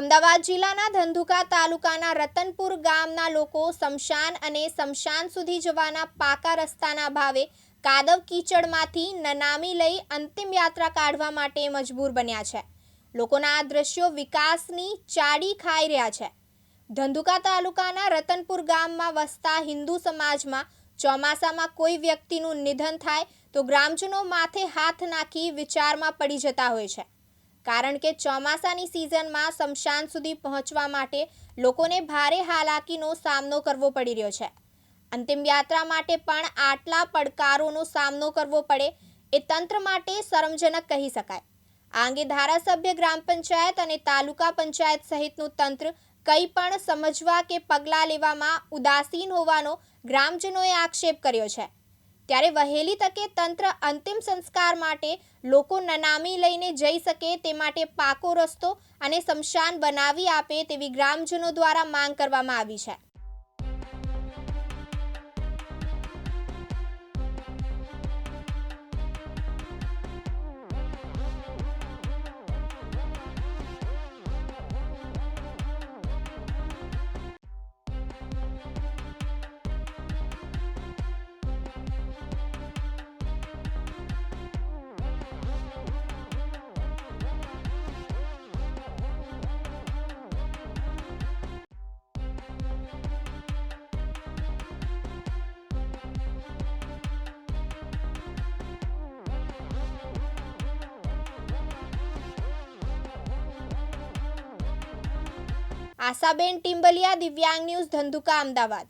અમદાવાદ જિલ્લાના ધંધુકા તાલુકાના રતનપુર ગામના લોકો સમશાન અને સમશાન સુધી જવાના પાકા રસ્તાના ભાવે કાદવ કીચડમાંથી નનામી લઈ અંતિમ યાત્રા કાઢવા માટે મજબૂર બન્યા છે. લોકોના આ દ્રશ્યો વિકાસની ચાડી ખાઈ રહ્યા છે. ધંધુકા તાલુકાના રતનપુર ગામમાં વસતા હિન્દુ સમાજમાં ચોમાસામાં કોઈ વ્યક્તિનું નિધન થાય તો ગ્રામજનો માથે હાથ નાખી વિચારમાં પડી જતા હોય છે. કારણ કે ચોમાસાની સિઝનમાં શમશાન સુધી પહોંચવા માટે લોકોને ભારે હાલાકીનો સામનો કરવો પડી રહ્યો છે. અંતિમ યાત્રા માટે પણ આટલા પડકારોનો સામનો કરવો પડે એ તંત્ર માટે શરમજનક કહી શકાય. આ અંગે ધારાસભ્ય ગ્રામ પંચાયત અને તાલુકા પંચાયત સહિતનું તંત્ર કંઈ પણ સમજવા કે પગલાં લેવામાં ઉદાસીન હોવાનો ગ્રામજનોએ આક્ષેપ કર્યો છે. ત્યારે વહેલી તકે તંત્ર અંતિમ સંસ્કાર માટે લોકો નનામી લઈને જઈ શકે તે માટે પાકો રસ્તો અને શમશાન બનાવી આપે તેવી ગ્રામજનો દ્વારા માંગ કરવામાં આવી છે. આશાબેન ટિમ્બલિયા દિવ્યાંગ ન્યૂઝ ધંધુકા અમદાવાદ.